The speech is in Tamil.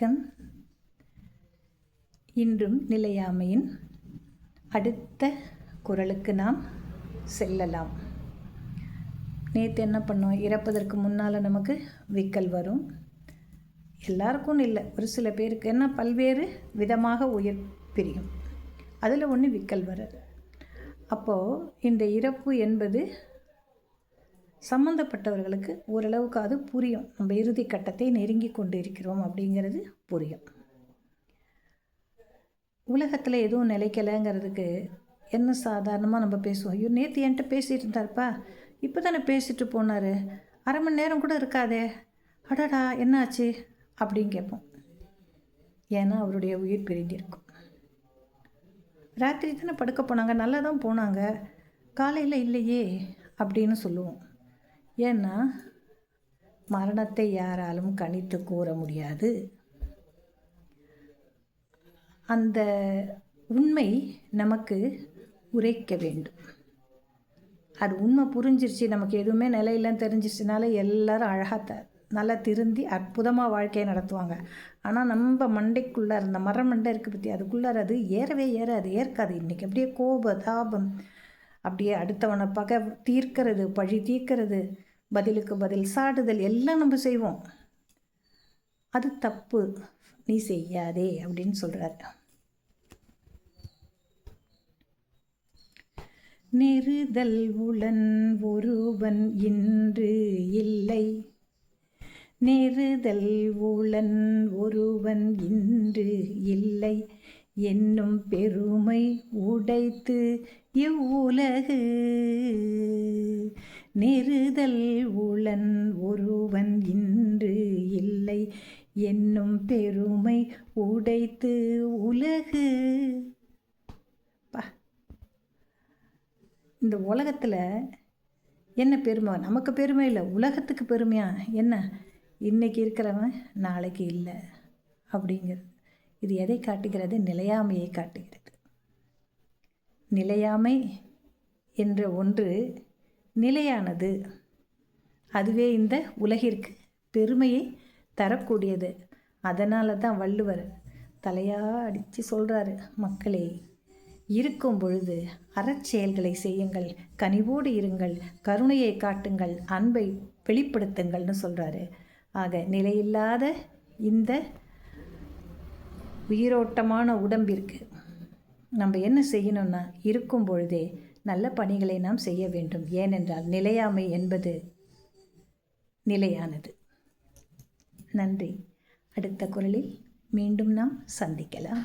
வணக்கம். இன்றும் நிலையாமையின் அடுத்த குரலுக்கு நாம் செல்லலாம். நேற்று என்ன பண்ணோம்? இறப்பதற்கு முன்னால் நமக்கு விக்கல் வரும். எல்லாருக்கும் இல்லை. ஒரு சில பேருக்கு என்ன? பல்வேறு விதமாக உயிர் பிரியும். அதில் ஒன்று விக்கல் வராது. அப்போது இந்த இறப்பு என்பது சம்மந்தப்பட்டவர்களுக்கு ஓரளவுக்கு அது புரியும். நம்ம இறுதி கட்டத்தை நெருங்கி கொண்டு இருக்கிறோம் அப்படிங்கிறது புரியும். உலகத்தில் எதுவும் நிலைக்கலைங்கிறதுக்கு என்ன சாதாரணமாக நம்ம பேசுவோம்? ஐயோ நேற்று என்கிட்ட பேசிகிட்டு இருந்தார்ப்பா. இப்போ தானே பேசிட்டு போனார். அரை மணி நேரம் கூட இருக்காதே. அடாடா என்னாச்சு? அப்படின்னு கேட்போம். ஏன்னா அவருடைய உயிர் பிரிந்திருக்கும். ராத்திரி தானே படுக்க போனாங்க. நல்லா தான் போனாங்க. காலையில் இல்லையே அப்படின்னு சொல்லுவோம். ஏன்னா மரணத்தை யாராலும் கணித்து கூற முடியாது. அந்த உண்மை நமக்கு உரைக்க வேண்டும். அது உண்மை புரிஞ்சிருச்சு நமக்கு எதுவுமே நிலையிலாம் தெரிஞ்சிருச்சுனால எல்லாரும் அழகாக த நல்லா திருந்தி அற்புதமாக வாழ்க்கையை நடத்துவாங்க. ஆனால் நம்ம மண்டைக்குள்ளே இருந்த மரம் மண்டை இருக்குது பற்றி அதுக்குள்ளார அது ஏறவே ஏறாது ஏற்காது. இன்றைக்கி அப்படியே கோப தாபம் அப்படியே அடுத்தவனை பகை தீர்க்கிறது பழி தீர்க்கிறது பதிலுக்கு பதில் சாடுதல் எல்லாம் நம்ம செய்வோம். அது தப்பு. நீ செய்யாதே அப்படின்னு சொல்கிறார் நெருதல் உளன் ஒருவன் இன்று இல்லை. நெருதல் உளன் ஒருவன் இன்று இல்லை. என்னும் பெருமை உடைத்து இவ்வுலகு. நெருதல் உளன் ஒருவன் இன்று இல்லை என்னும் பெருமை உடைத்து உலகு. இந்த உலகத்தில் என்ன பெருமை? நமக்கு பெருமை இல்லை உலகத்துக்கு பெருமையா? என்ன? இன்றைக்கி இருக்கிறவன் நாளைக்கு இல்லை அப்படிங்கிறது. இது எதை காட்டுகிறது? நிலையாமையை காட்டுகிறது. நிலையாமை என்ற ஒன்று நிலையானது. அதுவே இந்த உலகிற்கு பெருமையை தரக்கூடியது. அதனால தான் வள்ளுவர் தலையாக அடித்து சொல்கிறாரு மக்களே இருக்கும் பொழுது அறச்செயல்களை செய்யுங்கள் கனிவோடு இருங்கள் கருணையை காட்டுங்கள் அன்பை வெளிப்படுத்துங்கள்னு சொல்கிறாரு ஆக நிலையில்லாத இந்த உயிரோட்டமான உடம்பிற்கு நம்ம என்ன செய்யணும்னா இருக்கும் பொழுதே நல்ல பணிகளை நாம் செய்ய வேண்டும். ஏனென்றால் நிலையாமை என்பது நிலையானது. நன்றி. அடுத்த குரலில் மீண்டும் நாம் சந்திக்கலாம்.